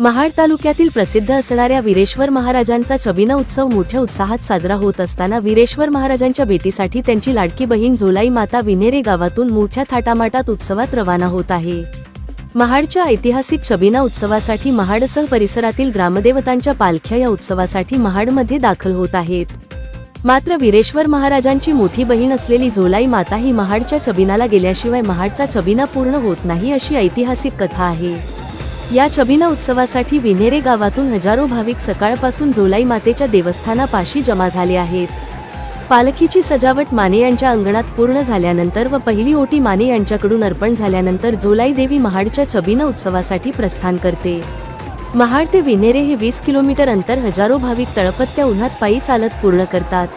महाड तालुक्यातील प्रसिद्ध असणाऱ्या वीरेश्वर महाराजांचा छबिना उत्सव मोठ्या उत्साहात साजरा होत असताना वीरेश्वर महाराजांच्या भेटीसाठी त्यांची लाडकी बहीण झोलाई माता विनेरे गावातून मोठ्या थाटामाटात उत्सवात रवाना होत आहे. महाडच्या ऐतिहासिक छबिना उत्सवासाठी महाडसह परिसरातील ग्रामदेवतांच्या पालख्या या उत्सवासाठी महाडमध्ये दाखल होत आहेत. मात्र वीरेश्वर महाराजांची मोठी बहीण असलेली झोलाई माता ही महाडच्या छबिनाला गेल्याशिवाय महाडचा छबिना पूर्ण होत नाही अशी ऐतिहासिक कथा आहे. या छबिना उत्सवासाठी विनेरे गावातून हजारो भाविक सकाळपासून जोलाई मातेच्या देवस्थानापाशी जमा झाले आहेत. पालखीची सजावट माने यांच्या अंगणात पूर्ण झाल्यानंतर व पहिली ओटी माने यांच्याकडून अर्पण झाल्यानंतर जोलाई देवी महाडच्या छबिना उत्सवासाठी प्रस्थान करते. महाड ते विनेरे हे वीस किलोमीटर अंतर हजारो भाविक तळपत्त्या उन्हात पायी चालत पूर्ण करतात.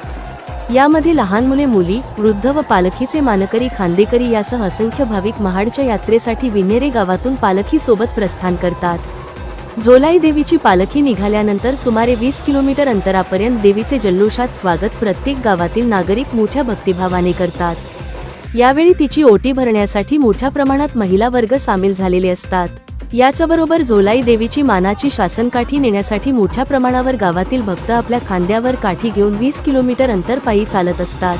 यामध्ये लहान मुले मुली वृद्ध व पालखीचे मानकरी खांदेकरी यासह असंख्य भाविक महाडच्या यात्रेसाठी विनेरे गावातून पालखी सोबत प्रस्थान करतात. झोलाई देवीची पालखी निघाल्यानंतर सुमारे वीस किलोमीटर अंतरापर्यंत देवीचे जल्लोषात स्वागत प्रत्येक गावातील नागरिक मोठ्या भक्तिभावाने करतात. यावेळी तिची ओटी भरण्यासाठी मोठ्या प्रमाणात महिला वर्ग सामील झालेले असतात. याच्याबरोबर जोलाई देवीची मानाची शासनकाठी नेण्यासाठी मोठ्या प्रमाणावर गावातील भक्त आपल्या खांद्यावर काठी घेऊन वीस किलोमीटर अंतर पायी चालत असतात.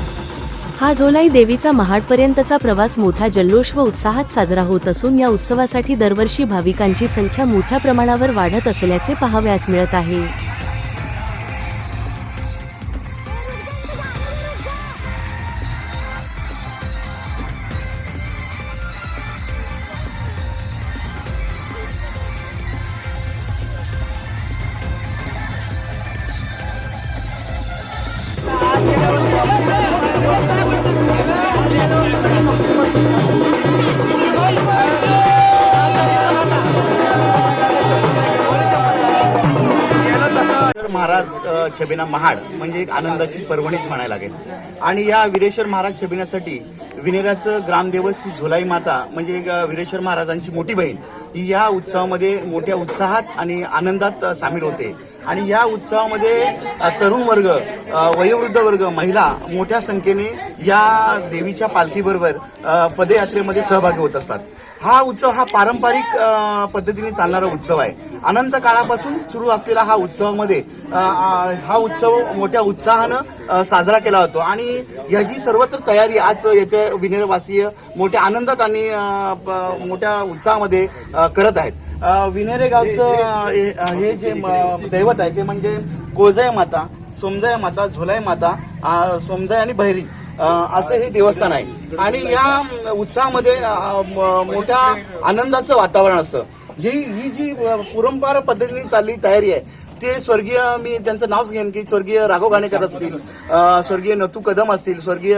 हा जोलाई देवीचा महाडपर्यंतचा प्रवास मोठा जल्लोष व उत्साहात साजरा होत असून या उत्सवासाठी दरवर्षी भाविकांची संख्या मोठ्या प्रमाणावर वाढत असल्याचे पाहावयास मिळत आहे. महाराज छबिना महाड म्हणजे एक आनंदाची पर्वणीच म्हणायला लागेल. आणि या वीरेश्वर महाराज छबिनासाठी विनेराचं ग्रामदेवत श्री झोलाई माता म्हणजे विरेश्वर वीरेश्वर महाराजांची मोठी बहीण ही या उत्सवामध्ये मोठ्या उत्साहात आणि आनंदात सामील होते. आणि या उत्सवामध्ये तरुण वर्ग वयोवृद्ध वर्ग महिला मोठ्या संख्येने या देवीच्या पालखीबरोबर पदयात्रेमध्ये सहभागी होत असतात. हा उत्सव हा पारंपरिक पद्धतीने चालणारा उत्सव आहे. अनंत काळापासून सुरू असलेला हा उत्सवामध्ये हा उत्सव मोठ्या उत्साहानं साजरा केला जातो. आणि ह्याची सर्वत्र तयारी आज येथे विनेरवासीय मोठ्या आनंदात आणि मोठ्या उत्साहामध्ये करत आहेत. विनेरे गावचं हे- हे जे म- दैवत आहे ते म्हणजे कोळजाय माता सोमजय माता झोलाय माता सोमजय आणि बहिरी. असं हे देवस्थान आहे. आणि या उत्साहामध्ये उत्सवामध्ये मोठ्या आनंदाचं वातावरण असतं. ही ही जी पुरंपार परंपरा पद्धतीने चालली तयारी आहे ते स्वर्गीय मी त्यांचं नावच घेईन की स्वर्गीय राघव घाणेकर असतील स्वर्गीय नतू कदम असतील स्वर्गीय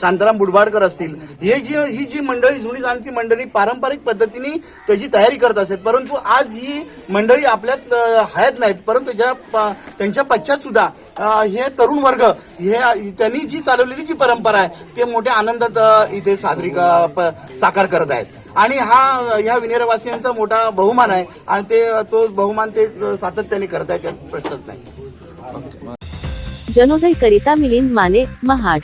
शांताराम बुडबाडकर असतील हे जी ही जी मंडळी जुनी जाणती मंडळी पारंपरिक पद्धतीने त्याची तयारी करत असतात. परंतु आज ही मंडळी आपल्यात हयात नाहीत. परंतु ज्या प- त्यांच्या पश्चात सुद्धा हे तरुण वर्ग हे त्यांनी जी चालवलेली जी परंपरा आहे ते मोठ्या आनंदात इथे साजरी क- प- साकार करत आहेत. आणि हा ह्या विनेरवासियांचा मोठा बहुमान आहे आणि ते तो बहुमान ते सातत्याने करत आहेत प्रश्नच नाही. जनोदय करिता मिलिंद माने महाड.